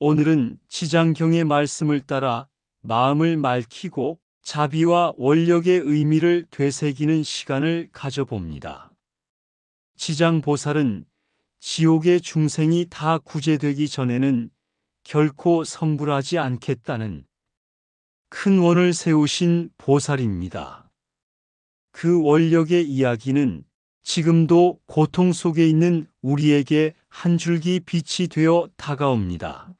오늘은 지장경의 말씀을 따라 마음을 맑히고 자비와 원력의 의미를 되새기는 시간을 가져봅니다. 지장보살은 지옥의 중생이 다 구제되기 전에는 결코 성불하지 않겠다는 큰 원을 세우신 보살입니다. 그 원력의 이야기는 지금도 고통 속에 있는 우리에게 한 줄기 빛이 되어 다가옵니다.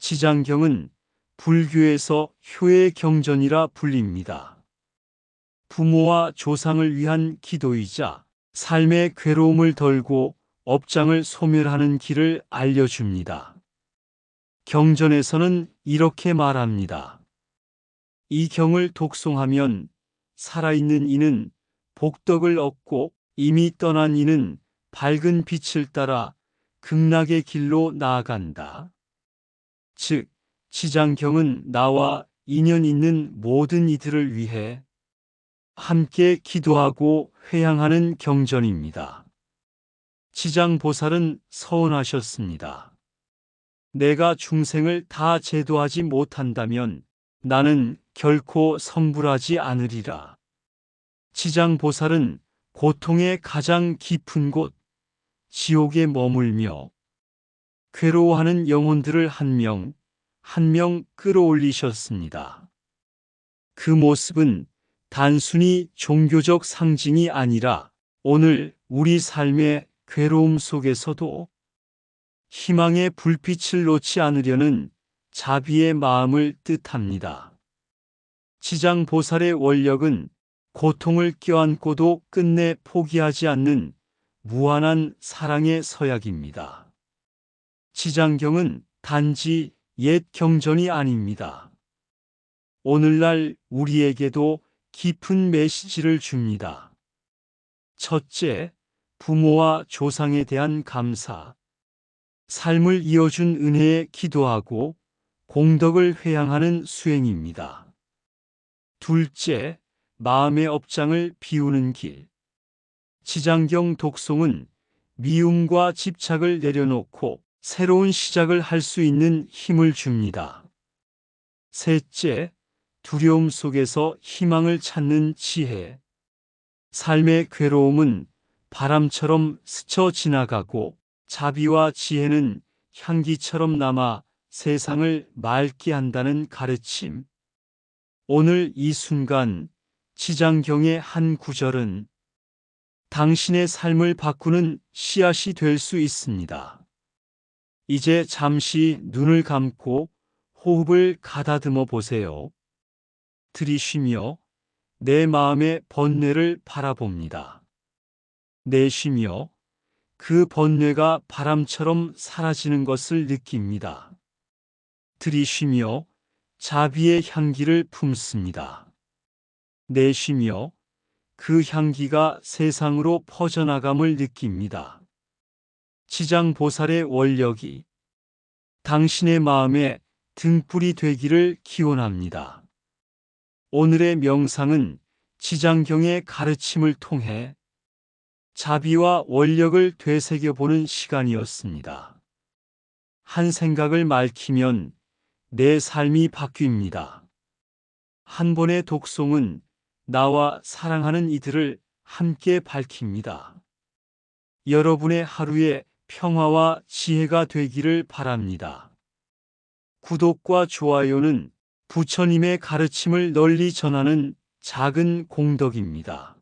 지장경은 불교에서 효의 경전이라 불립니다. 부모와 조상을 위한 기도이자 삶의 괴로움을 덜고 업장을 소멸하는 길을 알려줍니다. 경전에서는 이렇게 말합니다. 이 경을 독송하면 살아있는 이는 복덕을 얻고 이미 떠난 이는 밝은 빛을 따라 극락의 길로 나아간다. 즉, 지장경은 나와 인연 있는 모든 이들을 위해 함께 기도하고 회양하는 경전입니다. 지장보살은 서원하셨습니다. 내가 중생을 다 제도하지 못한다면 나는 결코 성불하지 않으리라. 지장보살은 고통의 가장 깊은 곳, 지옥에 머물며 괴로워하는 영혼들을 한 명, 한 명 끌어올리셨습니다. 그 모습은 단순히 종교적 상징이 아니라 오늘 우리 삶의 괴로움 속에서도 희망의 불빛을 놓지 않으려는 자비의 마음을 뜻합니다. 지장 보살의 원력은 고통을 껴안고도 끝내 포기하지 않는 무한한 사랑의 서약입니다. 지장경은 단지 옛 경전이 아닙니다. 오늘날 우리에게도 깊은 메시지를 줍니다. 첫째, 부모와 조상에 대한 감사. 삶을 이어준 은혜에 기도하고 공덕을 회양하는 수행입니다. 둘째, 마음의 업장을 비우는 길. 지장경 독송은 미움과 집착을 내려놓고 새로운 시작을 할 수 있는 힘을 줍니다. 셋째, 두려움 속에서 희망을 찾는 지혜. 삶의 괴로움은 바람처럼 스쳐 지나가고 자비와 지혜는 향기처럼 남아 세상을 맑게 한다는 가르침. 오늘 이 순간 지장경의 한 구절은 당신의 삶을 바꾸는 씨앗이 될 수 있습니다. 이제 잠시 눈을 감고 호흡을 가다듬어 보세요. 들이쉬며 내 마음의 번뇌를 바라봅니다. 내쉬며 그 번뇌가 바람처럼 사라지는 것을 느낍니다. 들이쉬며 자비의 향기를 품습니다. 내쉬며 그 향기가 세상으로 퍼져나감을 느낍니다. 지장보살의 원력이 당신의 마음에 등불이 되기를 기원합니다. 오늘의 명상은 지장경의 가르침을 통해 자비와 원력을 되새겨보는 시간이었습니다. 한 생각을 맑히면 내 삶이 바뀝니다. 한 번의 독송은 나와 사랑하는 이들을 함께 밝힙니다. 여러분의 하루에 평화와 지혜가 되기를 바랍니다. 구독과 좋아요는 부처님의 가르침을 널리 전하는 작은 공덕입니다.